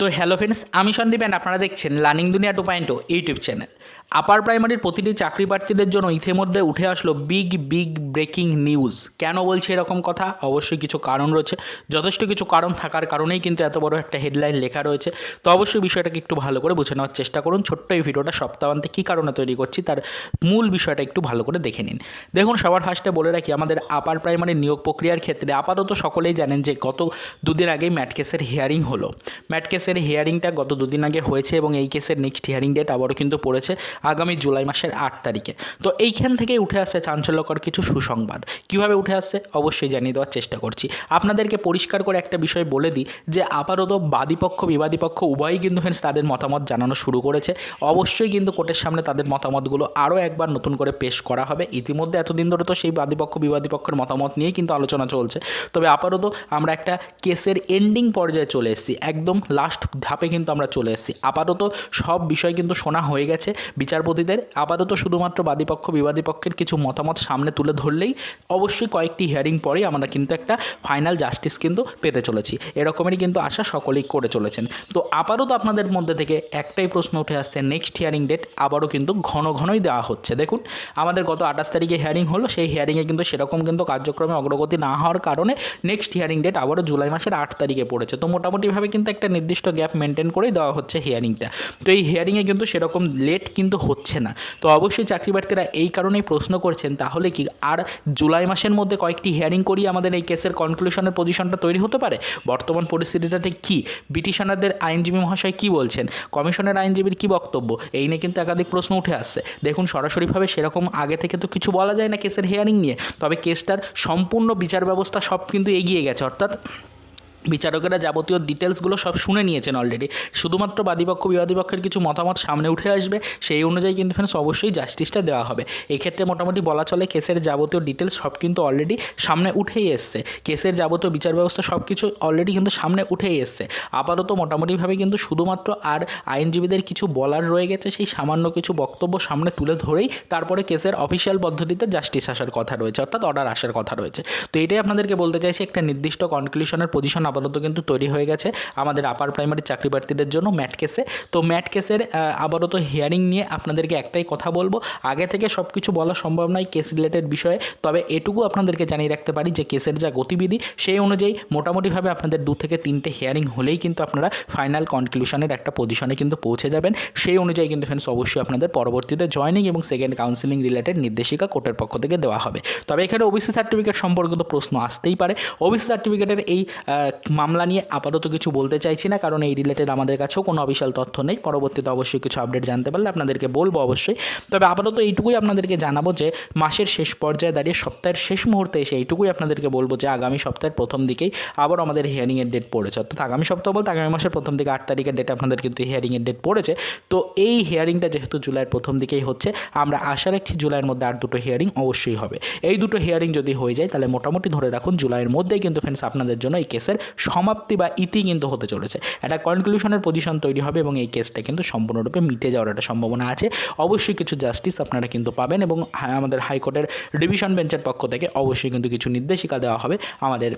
তো hello friends আমি Sandeep and আপনারা দেখছেন learning Duniya two point YouTube channel upper প্রাইমারির প্রতিটি চাকরি প্রার্থীদের জন্য ইতিমধ্যে উঠে আসলো বিগ বিগ ব্রেকিং নিউজ কেন বলছি এরকম কথা? অবশ্যই কিছু কারণ রয়েছে। যথেষ্ট কিছু কারণ থাকার কারণেই কিন্তু এত বড় একটা হেডলাইন লেখা রয়েছে। তো অবশ্যই বিষয়টাকে একটু ভালো করে বুঝে নেওয়ার চেষ্টা করুন। ছোট্ট এই ভিডিওটা সপ্তাহান্তে কী কারণে তৈরি করছি তার মূল বিষয়টা একটু ভালো করে দেখে নিন। দেখুন, সবার ফার্স্টে বলে রাখি, আমাদের আপার প্রাইমারি নিয়োগ প্রক্রিয়ার ক্ষেত্রে আপাতত সকলেই জানেন যে গত দুদিন আগেই ম্যাট কেসের হিয়ারিং হলো। ম্যাট কেসের হিয়ারিংটা গত দুদিন আগে হয়েছে এবং এই কেসের নেক্সট হিয়ারিং ডেট আবারও কিন্তু পড়েছে আগামী জুলাই মাসের আট তারিখে। তো এইখান থেকেই উঠে আসছে চাঞ্চল্যকর কিছু সুসংবাদ। কীভাবে উঠে আসছে অবশ্যই জানিয়ে দেওয়ার চেষ্টা করছি। আপনাদেরকে পরিষ্কার করে একটা বিষয় বলে দিই যে আপাতত বাদীপক্ষ, বিবাদীপক্ষ উভয়ই কিন্তু ফ্রেন্ডস তাদের মতামত জানানো শুরু করেছে। অবশ্যই কিন্তু কোর্টের সামনে তাদের মতামতগুলো আরও একবার নতুন করে পেশ করা হবে। ইতিমধ্যে এতদিন ধরে তো সেই বাদীপক্ষ, বিবাদীপক্ষের মতামত নিয়েই কিন্তু আলোচনা চলছে। তবে আপাতত আমরা একটা কেসের এন্ডিং পর্যায়ে চলে এসেছি। একদম লাস্ট ধাপে কিন্তু আমরা চলে এসেছি। আপাতত সব বিষয় কিন্তু শোনা হয়ে গেছে। বিচারপতিদের আপাতত শুধুমাত্র বাদীপক্ষ বিবাদী পক্ষের কিছু মতামত সামনে তুলে ধরলেই অবশ্যই কয়েকটি হিয়ারিং পরেই আমরা কিন্তু একটা ফাইনাল জাস্টিস কিন্তু পেতে চলেছি। এরকমেরই কিন্তু আশা সকলেই করে চলেছেন। তো আপাতত আপনাদের মধ্যে থেকে একটাই প্রশ্ন উঠে আসছে নেক্সট হিয়ারিং ডেট আবারও কিন্তু ঘন ঘনই দেওয়া হচ্ছে। দেখুন, আমাদের গত আঠাশ তারিখে হিয়ারিং হলো, সেই হিয়ারিংয়ে কিন্তু সেরকম কিন্তু কার্যক্রমে অগ্রগতি না হওয়ার কারণে নেক্সট হিয়ারিং ডেট আবারও জুলাই মাসের আট তারিখে পড়েছে। তো মোটামুটিভাবে কিন্তু একটা নির্দিষ্ট গ্যাপ মেনটেন করেই দেওয়া হচ্ছে হিয়ারিংটা তো এই হিয়ারিংয়ে কিন্তু সেরকম লেট কিন্তু হচ্ছে না। তো অবশ্যই চাকরি প্রার্থীরা এই কারণেই প্রশ্ন করছেন, তাহলে কি আর জুলাই মাসের মধ্যে কয়েকটি হিয়ারিং করিয়ে আমাদের এই কেসের কনক্লুশনের পজিশনটা তৈরি হতে পারে? বর্তমান পরিস্থিতিটাতে কি? ব্রিটিশনারদের আইনজীবী মহাশয় কি বলছেন? কমিশনের আইনজীবীর কি বক্তব্য? এই নিয়ে কিন্তু একাধিক প্রশ্ন উঠে আসছে। দেখুন, সরাসরিভাবে সেরকম আগে থেকে তো কিছু বলা যায় না কেসের হিয়ারিং নিয়ে। তবে কেসটার সম্পূর্ণ বিচার ব্যবস্থা সব কিন্তু এগিয়ে গেছে। অর্থাৎ বিচারকেরা যাবতীয় ডিটেলসগুলো সব শুনে নিয়েছেন অলরেডি শুধুমাত্র বাদীপক্ষ, বিবাদীপক্ষের কিছু মতামত সামনে উঠে আসবে, সেই অনুযায়ী কিন্তু ফ্রেন্ডস অবশ্যই জাস্টিসটা দেওয়া হবে। এক্ষেত্রে মোটামুটি বলা চলে কেসের যাবতীয় ডিটেলস সব কিন্তু অলরেডি সামনে উঠেই এসছে। কেসের যাবতীয় বিচার ব্যবস্থা সব কিছু অলরেডি কিন্তু সামনে উঠেই এসছে। আপাতত মোটামুটিভাবে কিন্তু শুধুমাত্র আর আইনজীবীদের কিছু বলার রয়ে গেছে, সেই সামান্য কিছু বক্তব্য সামনে তুলে ধরেই তারপরে কেসের অফিসিয়াল পদ্ধতিতে জাস্টিস আসার কথা রয়েছে, অর্থাৎ অর্ডার আসার কথা রয়েছে। তো এটাই আপনাদেরকে বলতে চাইছি, একটা নির্দিষ্ট কনক্লুশনের পজিশন আপাতত কিন্তু তৈরি হয়ে গেছে। আমাদের আপার প্রাইমারি চাকরি প্রার্থীদের জন্য ম্যাট কেসে। তো ম্যাট কেসের আপাতত হিয়ারিং নিয়ে আপনাদেরকে একটাই কথা বলব। আগে থেকে সব কিছু বলা সম্ভব নয় কেস রিলেটেড বিষয়ে। তবে এটুকু আপনাদেরকে জানিয়ে রাখতে পারি যে কেসের যা গতিবিধি, সেই অনুযায়ী মোটামুটিভাবে আপনাদের দু থেকে তিনটে হিয়ারিং হলেই কিন্তু আপনারা ফাইনাল কনক্লুশনের একটা পজিশনে কিন্তু পৌঁছে যাবেন। সেই অনুযায়ী কিন্তু ফ্রেন্ডস অবশ্যই আপনাদের পরবর্তীতে জয়নিং এবং সেকেন্ড কাউন্সিলিং রিলেটেড নির্দেশিকা কোর্টের পক্ষ থেকে দেওয়া হবে। তবে এখানে ওবিসি সার্টিফিকেট সম্পর্কিত প্রশ্ন আসতেই পারে। ওবিসি সার্টিফিকেটের এই মামলা নিয়ে আপাতত কিছু বলতে চাইছি না, কারণ এই রিলেটেড আমাদের কাছেও কোনো অফিসিয়াল তথ্য নেই। পরবর্তীতে অবশ্যই কিছু আপডেট জানতে পারলে আপনাদেরকে বলব অবশ্যই। তবে আপাতত এইটুকুই আপনাদেরকে জানাব যে, মাসের শেষ পর্যায়ে দাঁড়িয়ে সপ্তাহের শেষ মুহূর্তে এসে এইটুকুই আপনাদেরকে বলব যে, আগামী সপ্তাহের প্রথম দিকেই আবার আমাদের হিয়ারিংয়ের ডেট পড়েছে। অর্থাৎ আগামী সপ্তাহ বলতে আগামী মাসের প্রথম দিকে আট তারিখের ডেট আপনাদের কিন্তু হিয়ারিংয়ের ডেট পড়েছে। তো এই হিয়ারিংটা যেহেতু জুলাইয়ের প্রথম দিকেই হচ্ছে, আমরা আশা রাখছি জুলাইয়ের মধ্যে আর দুটো হিয়ারিং অবশ্যই হবে। এই দুটো হিয়ারিং যদি হয়ে যায়, তাহলে মোটামুটি ধরে রাখুন জুলাইয়ের মধ্যেই কিন্তু ফ্রেন্ডস আপনাদের জন্য এই কেসের সমাপ্তি বা ইতি কিন্তু হতে চলেছে। একটা কনক্লুশনের পজিশন তৈরি হবে এবং এই কেসটা কিন্তু সম্পূর্ণরূপে মিটে যাওয়ার একটা সম্ভাবনা আছে। অবশ্যই কিছু জাস্টিস আপনারা কিন্তু পাবেন এবং আমাদের হাইকোর্টের ডিভিশন বেঞ্চের পক্ষ থেকে অবশ্যই কিন্তু কিছু নির্দেশিকা দেওয়া হবে আমাদের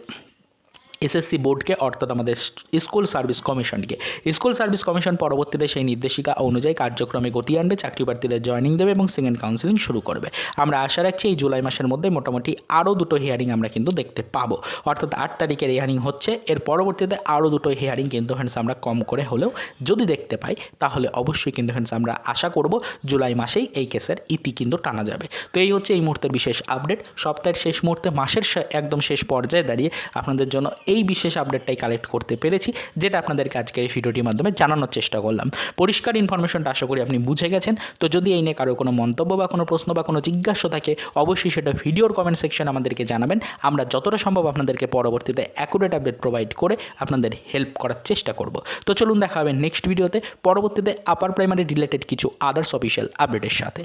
এসএসসি বোর্ডকে অর্থাৎ আমাদের স্কুল সার্ভিস কমিশনকে। স্কুল সার্ভিস কমিশন পরবর্তীতে সেই নির্দেশিকা অনুযায়ী কার্যক্রমে গতি আনবে, চাকরি প্রার্থীদের জয়নিং দেবে এবং সেকেন্ড কাউন্সিলিং শুরু করবে। আমরা আশা রাখছি এই জুলাই মাসের মধ্যে মোটামুটি আরও দুটো হিয়ারিং আমরা কিন্তু দেখতে পাবো। অর্থাৎ আট তারিখের হিয়ারিং হচ্ছে, এর পরবর্তীতে আরও দুটো হিয়ারিং কিন্তু ফ্রেন্ডস আমরা কম করে হলেও যদি দেখতে পাই, তাহলে অবশ্যই কিন্তু ফ্রেন্ডস আমরা আশা করব জুলাই মাসেই এই কেসের ইতি কিন্তু টানা যাবে। তো এই হচ্ছে এই মুহূর্তের বিশেষ আপডেট সপ্তাহের শেষ মুহূর্তে, মাসের একদম শেষ পর্যায়ে দাঁড়িয়ে আপনাদের জন্য এই বিশেষ আপডেটটাই কালেক্ট করতে পেরেছি, যেটা আপনাদেরকে আজকে এই ভিডিওটির মাধ্যমে জানানোর চেষ্টা করলাম। পরিষ্কার ইনফরমেশনটা আশা করি আপনি বুঝে গেছেন। তো যদি এই নিয়ে কারও কোনো মন্তব্য বা কোনো প্রশ্ন বা কোনো জিজ্ঞাসা থাকে, অবশ্যই সেটা ভিডিওর কমেন্ট সেকশন আমাদেরকে জানাবেন। আমরা যতটা সম্ভব আপনাদেরকে পরবর্তীতে অ্যাকুরেট আপডেট প্রোভাইড করে আপনাদের হেল্প করার চেষ্টা করব। তো চলুন দেখা হবে নেক্সট ভিডিওতে পরবর্তীতে আপার প্রাইমারি রিলেটেড কিছু আদার্স অফিসিয়াল আপডেটের সাথে।